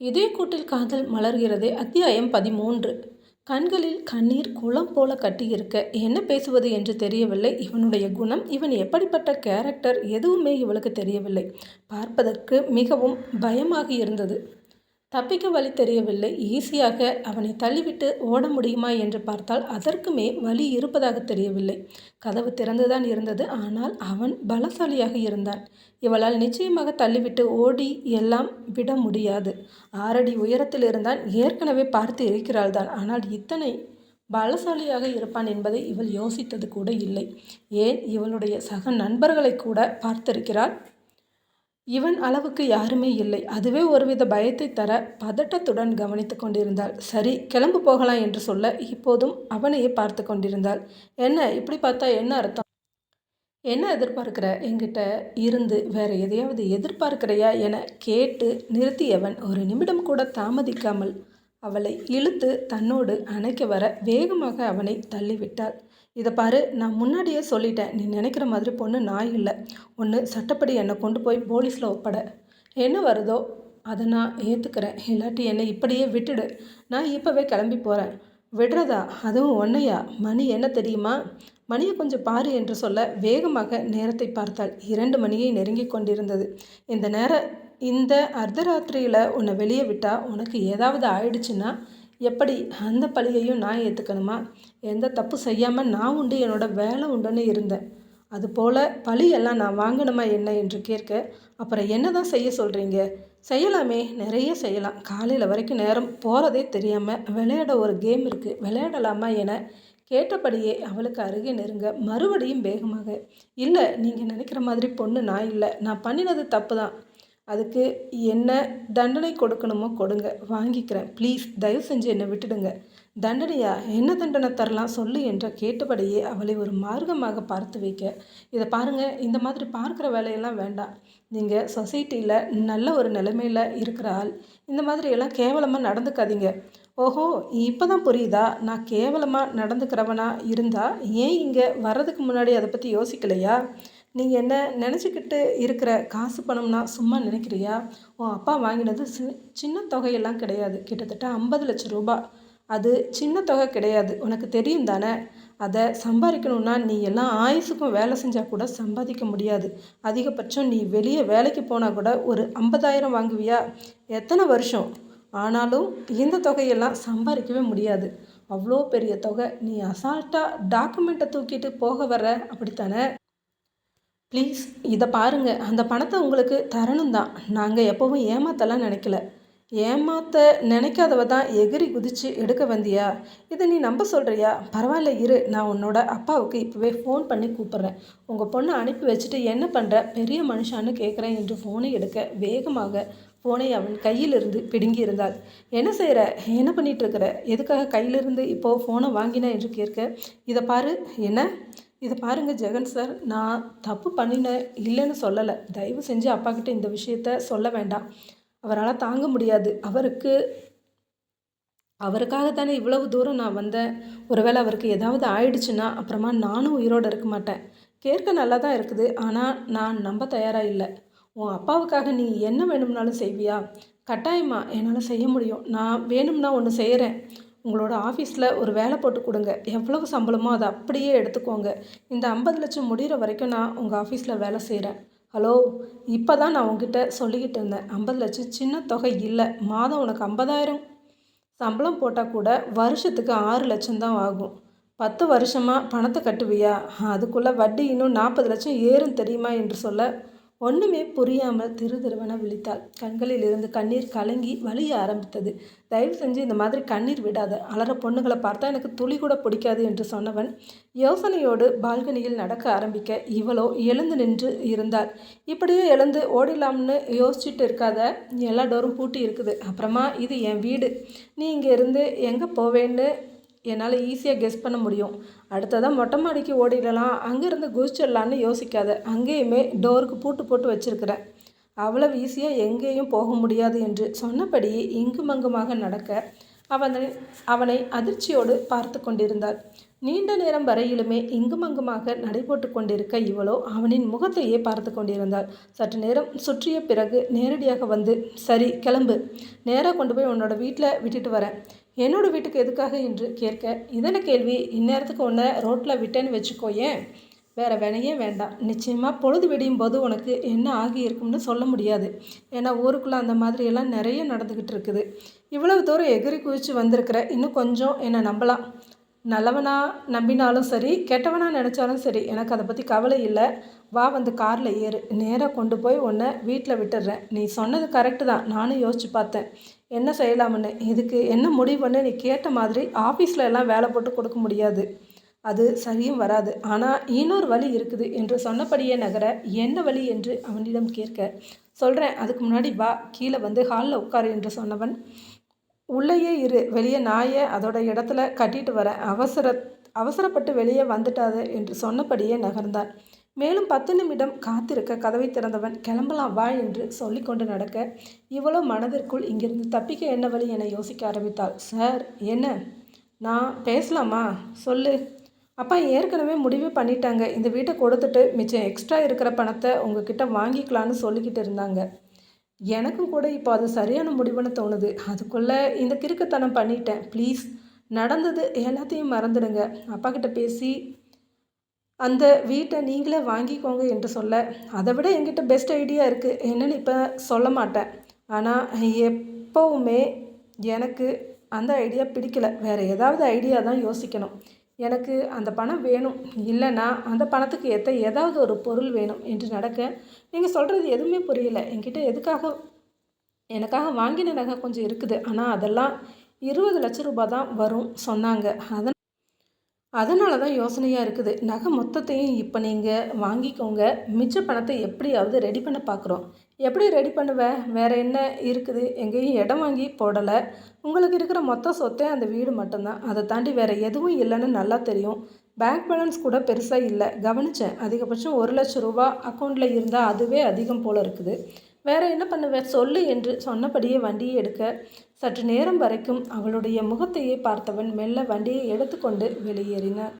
இதே கூட்டில் காதல் மலர்கிறது அத்தியாயம் பதிமூன்று. கண்களில் கண்ணீர் குளம் போல கட்டியிருக்க என்ன பேசுவது என்று தெரியவில்லை. இவனுடைய குணம் இவன் எப்படிப்பட்ட கேரக்டர் எதுவுமே இவளுக்கு தெரியவில்லை. பார்ப்பதற்கு மிகவும் பயமாக இருந்தது. தப்பிக்க வழி தெரியவில்லை. ஈஸியாக அவனை தள்ளிவிட்டு ஓட முடியுமா என்று பார்த்தால் அதற்குமே வழி இருப்பதாக தெரியவில்லை. கதவு திறந்துதான் இருந்தது. ஆனால் அவன் பலசாலியாக இருந்தான். இவளால் நிச்சயமாக தள்ளிவிட்டு ஓடி எல்லாம் விட முடியாது. ஆறடி உயரத்தில் இருந்தான். ஏற்கனவே பார்த்து இருக்கிறாள் தான் ஆனால் இத்தனை பலசாலியாக இருப்பான் என்பதை இவள் யோசித்தது கூட இல்லை. ஏன்? இவளுடைய சக நண்பர்களை கூட பார்த்திருக்கிறாள். இவன் அளவுக்கு யாருமே இல்லை. அதுவே ஒருவித பயத்தை தர பதட்டத்துடன் கவனித்து கொண்டிருந்தாள். சரி கிளம்பு போகலாம் என்று சொல்ல இப்போதும் அவனையே பார்த்து கொண்டிருந்தாள். என்ன இப்படி பார்த்தா என்ன அர்த்தம்? என்ன எதிர்பார்க்கிற? என்கிட்ட இருந்து வேற எதையாவது எதிர்பார்க்கிறையா என கேட்டு நிறுத்தியவன் ஒரு நிமிடம் கூட தாமதிக்காமல் அவளை இழுத்து தன்னோடு அணைக்க வர வேகமாக அவனை தள்ளிவிட்டாள். இதை பாரு நான் முன்னாடியே சொல்லிட்டேன். நீ நினைக்கிற மாதிரி பொண்ணு நான் இல்லை. ஒன்று சட்டப்படி என்னை கொண்டு போய் போலீஸில் ஒப்பட. என்ன வருதோ அதை நான் ஏற்றுக்கிறேன் இல்லாட்டி என்னை இப்படியே விட்டுடு. நான் இப்போவே கிளம்பி போகிறேன் விடுறதா? அதுவும் ஒன்றையா மணி என்ன தெரியுமா? மணியை கொஞ்சம் பாரு என்று சொல்ல வேகமாக நேரத்தை பார்த்தால் இரண்டு மணியை நெருங்கி கொண்டிருந்தது. இந்த நேர இந்த அர்த்தராத்திரியில் உன்னை வெளியே விட்டால் உனக்கு ஏதாவது ஆயிடுச்சுன்னா எப்படி அந்த பழியையும் நான் ஏற்றுக்கணுமா எந்த தப்பு செய்யாமல் நான் உண்டு என்னோடய வேலை உண்டுன்னு இருந்தேன். அதுபோல் பழியெல்லாம் நான் வாங்கணுமா என்ன என்று கேட்க அப்புறம் என்ன தான் செய்ய சொல்கிறீங்க செய்யலாமே நிறைய செய்யலாம். காலையில் வரைக்கும் நேரம் போகிறதே தெரியாமல் விளையாட ஒரு கேம் இருக்குது விளையாடலாமா என கேட்டபடியே அவளுக்கு அருகே நெருங்க மறுபடியும் வேகமாக இல்லை நீங்கள் நினைக்கிற மாதிரி பொண்ணு நான் இல்லை. நான் பண்ணினது தப்பு தான் அதுக்கு என்ன தண்டனை கொடுக்கணுமோ கொடுங்க வாங்கிக்கிறேன். ப்ளீஸ் தயவு செஞ்சு என்னை விட்டுடுங்க. தண்டனையா? என்ன தண்டனை தரலாம்? சொல்லு என்ற கேட்டபடியே அவளை ஒரு மார்க்கமாக பார்த்து வைக்க. இதை பாருங்கள் இந்த மாதிரி பார்க்குற வேலையெல்லாம் வேண்டாம். நீங்கள் சொசைட்டியில் நல்ல ஒரு நிலைமையில் இருக்கிற ஆள். இந்த மாதிரி எல்லாம் கேவலமாக நடந்துக்காதீங்க. ஓஹோ இப்போ தான் புரியுதா? நான் கேவலமாக நடந்துக்கிறவனா இருந்தால் ஏன் இங்கே வர்றதுக்கு முன்னாடி அதை பற்றி யோசிக்கலையா? நீங்கள் என்ன நினச்சிக்கிட்டு இருக்கிற காசு பணம்னா சும்மா நினைக்கிறியா? உன் அப்பா வாங்கினது சி சின்ன தொகையெல்லாம் கிடையாது. கிட்டத்தட்ட ஐம்பது லட்சம் ரூபாய் அது சின்ன தொகை கிடையாது. உனக்கு தெரியும் தானே? அதை சம்பாதிக்கணுன்னா நீ எல்லாம் ஆயுசுக்கும் வேலை செஞ்சால் கூட சம்பாதிக்க முடியாது. அதிகபட்சம் நீ வெளியே வேலைக்கு போனால் கூட ஒரு ஐம்பதாயிரம் வாங்குவியா? எத்தனை வருஷம்? ஆனாலும் இந்த தொகையெல்லாம் சம்பாதிக்கவே முடியாது. அவ்வளோ பெரிய தொகை. நீ அசால்ட்டாக டாக்குமெண்ட்டை தூக்கிட்டு போக வர அப்படித்தானே? ப்ளீஸ் இதை பாருங்கள் அந்த பணத்தை உங்களுக்கு தரணும் தான். நாங்கள் எப்போவும் ஏமாத்தலாம் நினைக்கல. ஏமாத்த நினைக்காதவ தான் எகிரி குதித்து எடுக்க வந்தியா? இதை நீ நம்ப சொல்கிறியா பரவாயில்ல இரு. நான் உன்னோட அப்பாவுக்கு இப்போவே ஃபோன் பண்ணி கூப்பிட்றேன். உங்கள் பொண்ணை அனுப்பி வச்சுட்டு என்ன பண்ணுற பெரிய மனுஷான்னு கேட்குறேன் என்று ஃபோனை எடுக்க வேகமாக ஃபோனை அவன் கையிலிருந்து பிடுங்கி இருந்தாள். என்ன செய்கிற என்ன பண்ணிகிட்ருக்கிற எதுக்காக கையிலிருந்து இப்போது ஃபோனை வாங்கின? என்று கேட்க இதை பாரு. என்ன? இதை பாருங்கள் ஜெகன் சார் நான் தப்பு பண்ணினேன் இல்லைன்னு சொல்லலை. தயவு செஞ்சு அப்பா கிட்ட இந்த விஷயத்த சொல்ல வேண்டாம். அவரால் தாங்க முடியாது. அவருக்கு அவருக்காக தானே இவ்வளவு தூரம் நான் வந்தேன். ஒருவேளை அவருக்கு ஏதாவது ஆயிடுச்சுன்னா அப்புறமா நானும் உயிரோடு இருக்க மாட்டேன். கேட்க நல்லா தான் இருக்குது. ஆனால் நான் நம்ப தயாராக இல்லை. உன் அப்பாவுக்காக நீ என்ன வேணும்னாலும் செய்வியா? கட்டாயமா என்னால் செய்ய முடியும். நான் வேணும்னா ஒன்று செய்கிறேன் உங்களோட ஆஃபீஸில் ஒரு வேலை போட்டு கொடுங்க. எவ்வளவு சம்பளமோ அதை அப்படியே எடுத்துக்கோங்க. இந்த ஐம்பது லட்சம் முடிகிற வரைக்கும் நான் உங்கள் ஆஃபீஸில் வேலை செய்கிறேன் ஹலோ இப்போ தான் நான் உங்ககிட்ட சொல்லிக்கிட்டு இருந்தேன். ஐம்பது லட்சம் சின்ன தொகை இல்லை. மாதம் உனக்கு ஐம்பதாயிரம். சம்பளம் போட்டால் கூட வருஷத்துக்கு ஆறு லட்சம் தான் ஆகும். பத்து வருஷமாக பணத்தை கட்டுவியா? அதுக்குள்ளே வட்டி இன்னும் நாற்பது லட்சம் ஏறும் தெரியுமா என்று சொல்ல ஒன்றுமே புரியாமல் திரு திருவன விழித்தாள். கண்களில் இருந்து கண்ணீர் கலங்கி வலிய ஆரம்பித்தது. தயவு செஞ்சு இந்த மாதிரி கண்ணீர் விடாத. அலற பொண்ணுகளை பார்த்தா எனக்கு துளி கூட பிடிக்காது என்று சொன்னவன் யோசனையோடு பால்கனியில் நடக்க ஆரம்பிக்க இவளோ எழுந்து நின்று இருந்தாள். இப்படியே எழுந்து ஓடிடலாம்னு யோசிச்சுட்டு இருக்காத. எல்லா டோரும் பூட்டி இருக்குது. அப்புறமா இது என் வீடு. நீ இங்கே இருந்து எங்கே போவேன்னு என்னால் ஈஸியாக கெஸ் பண்ண முடியும். அடுத்ததாக மொட்டை மாடிக்கு ஓடிடலாம். அங்கேருந்து குதிச்சிடலான்னு யோசிக்காத. அங்கேயுமே டோருக்கு பூட்டு போட்டு வச்சுருக்கிறேன். அவ்வளவு ஈஸியாக எங்கேயும் போக முடியாது என்று சொன்னபடியே இங்குமங்குமாக நடக்க அவனை அவனை அதிர்ச்சியோடு பார்த்து கொண்டிருந்தாள். நீண்ட நேரம் வரையிலுமே இங்குமங்குமாக நடைபோட்டு கொண்டிருக்க இவளோ அவனின் முகத்தையே பார்த்து கொண்டிருந்தாள். சற்று நேரம் சுற்றிய பிறகு நேரடியாக வந்து சரி கிளம்பு. நேராக கொண்டு போய் உன்னோட வீட்டில் விட்டுட்டு வரேன். என்னோடய வீட்டுக்கு எதுக்காக என்று கேட்க இதன கேள்வி? இந்நேரத்துக்கு ஒன்றை ரோட்டில் விட்டேன்னு வச்சுக்கோ ஏன்? வேறு வினையே வேண்டாம். நிச்சயமாக பொழுது விடியும் போது உனக்கு என்ன ஆகியிருக்கும்னு சொல்ல முடியாது. ஏன்னா ஊருக்குள்ளே அந்த மாதிரியெல்லாம் நிறைய நடந்துக்கிட்டு இருக்குது. இவ்வளவு தூரம் எகிரி குவிச்சு வந்திருக்கிற இன்னும் கொஞ்சம் என்னை நம்பலாம். நல்லவனா நம்பினாலும் சரி கெட்டவனா நினச்சாலும் சரி எனக்கு அதை பற்றி கவலை இல்லை. வா வந்து காரில் ஏறு. நேராக கொண்டு போய் உன்னை வீட்டில் விட்டுடுறேன். நீ சொன்னது கரெக்டு தான். நானும் யோசித்து பார்த்தேன். என்ன செய்யலாம்னு? இதுக்கு என்ன முடிவுன்னு நீ கேட்ட மாதிரி ஆஃபீஸில் எல்லாம் வேலை போட்டு கொடுக்க முடியாது. அது சரியும் வராது. ஆனால் இன்னொரு வழி இருக்குது என்று சொன்னபடியே நகர என்ன வழி என்று அவனிடம் கேட்க சொல்கிறேன் அதுக்கு முன்னாடி வா கீழே வந்து ஹாலில் உட்காரு என்று சொன்னவன் உள்ளேயே இரு வெளியே நாயை அதோட இடத்துல கட்டிட்டு வரேன் அவசர அவசரப்பட்டு வெளியே வந்துட்டாது என்று சொன்னபடியே நகர்ந்தான். மேலும் பத்து நிமிடம் காத்திருக்க கதவை திறந்தவன் கிளம்பலாம் வா என்று சொல்லிக்கொண்டு நடக்க இவ்வளோ மனதிற்குள் இங்கிருந்து தப்பிக்க என்ன வழி என யோசிக்க ஆரம்பித்தாள். சார் என்ன? நான் பேசலாமா? சொல்லு. அப்பா ஏற்கனவே முடிவு பண்ணிட்டாங்க. இந்த வீட்டை கொடுத்துட்டு மிச்சம் எக்ஸ்ட்ரா இருக்கிற பணத்தை உங்ககிட்ட வாங்கிக்கலான்னு சொல்லிக்கிட்டு இருந்தாங்க. எனக்கும் கூட இப்போ அது சரியான முடிவுன்னு தோணுது. அதுக்குள்ளே இந்த கிறுக்குத்தனம் பண்ணிட்டேன். ப்ளீஸ் நடந்தது எல்லாத்தையும் மறந்துடுங்க. அப்பா கிட்ட பேசி அந்த வீட்டை நீங்களே வாங்கிக்கோங்க என்று சொல்ல அதை விட என்கிட்ட பெஸ்ட் ஐடியா இருக்குது என்னென்னு இப்போ சொல்ல மாட்டேன். ஆனால் எப்போவுமே எனக்கு அந்த ஐடியா பிடிக்கலை. வேறு ஏதாவது ஐடியா தான் யோசிக்கணும். எனக்கு அந்த பணம் வேணும். இல்லைன்னா அந்த பணத்துக்கு ஏற்ற ஏதாவது ஒரு பொருள் வேணும் என்று நடக்க நீங்கள் சொல்கிறது எதுவுமே புரியல. என்கிட்ட எதுக்காக எனக்காக வாங்கின நகை கொஞ்சம் இருக்குது. ஆனால் அதெல்லாம் இருபது லட்ச ரூபாய் தான் வரும் சொன்னாங்க. அதன் அதனால தான் யோசனையாக இருக்குது. நகை மொத்தத்தையும் இப்போ நீங்கள் வாங்கிக்கோங்க. மிச்ச பணத்தை எப்படியாவது ரெடி பண்ண பார்க்குறோம் எப்படி ரெடி பண்ணுவேன் வேறு என்ன இருக்குது? எங்கேயும் இடம் வாங்கி போடலை. உங்களுக்கு இருக்கிற மொத்த சொத்தே அந்த வீடு மட்டும்தான். அதை தாண்டி வேறு எதுவும் இல்லைன்னு நல்லா தெரியும். பேங்க் பேலன்ஸ் கூட பெருசாக இல்லை. கவனித்தேன் அதிகபட்சம் ஒரு லட்சம் ரூபா அக்கௌண்ட்டில் இருந்தால் அதுவே அதிகம் போல் இருக்குது. வேற என்ன பண்ணுவேன் சொல்லு என்று சொன்னபடியே வண்டியை எடுக்க சற்று நேரம் வரைக்கும் அவளுடைய முகத்தையே பார்த்தவன் மெல்ல வண்டியை எடுத்துக்கொண்டு வெளியேறினான்.